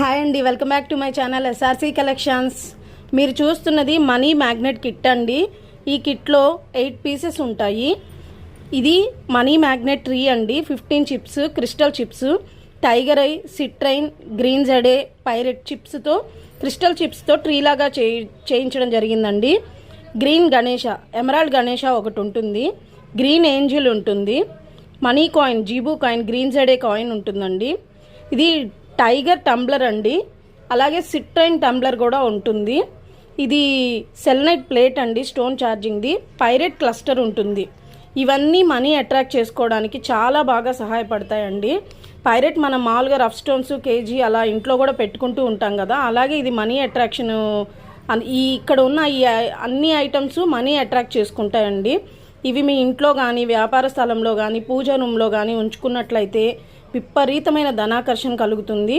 Hi అండి welcome back to my channel S R C collections మీరు చూస్తున్నది money magnet kit అండి. ఈ కిట్లో ఎయిట్ పీసెస్ ఉంటాయి. ఇది మనీ మ్యాగ్నెట్ ట్రీ అండి. Fifteen chips crystal chips tiger eye citrine green jade pyrite చిప్స్తో crystal చిప్స్తో tree లాగా చేయి చేయించడం జరిగిందండి. గ్రీన్ గణేష ఎమరాల్డ్ గణేష ఒకటి ఉంటుంది. గ్రీన్ ఏంజిల్ ఉంటుంది. మనీ కాయిన్ జీబు కాయిన్ గ్రీన్ జడే కాయిన్ ఉంటుందండి. ఇది టైగర్ టంబ్లర్ అండి. అలాగే సిట్రైన్ టంబ్లర్ కూడా ఉంటుంది. ఇది సెల్నైట్ ప్లేట్ అండి స్టోన్ ఛార్జింగ్ది పైరెట్ క్లస్టర్ ఉంటుంది. ఇవన్నీ మనీ అట్రాక్ట్ చేసుకోవడానికి చాలా బాగా సహాయపడతాయండి. పైరెట్ మనం మామూలుగా రఫ్ స్టోన్స్ కేజీ అలా ఇంట్లో కూడా పెట్టుకుంటూ ఉంటాం కదా. అలాగే ఇది మనీ అట్రాక్షన్ అన్- ఈ ఇక్కడ ఉన్న ఈ అన్ని ఐటమ్స్ మనీ అట్రాక్ట్ చేసుకుంటాయండి. ఇవి మీ ఇంట్లో కానీ వ్యాపార స్థలంలో కానీ పూజ రూమ్లో కానీ ఉంచుకున్నట్లయితే విపరీతమైన ధనాకర్షణ కలుగుతుంది.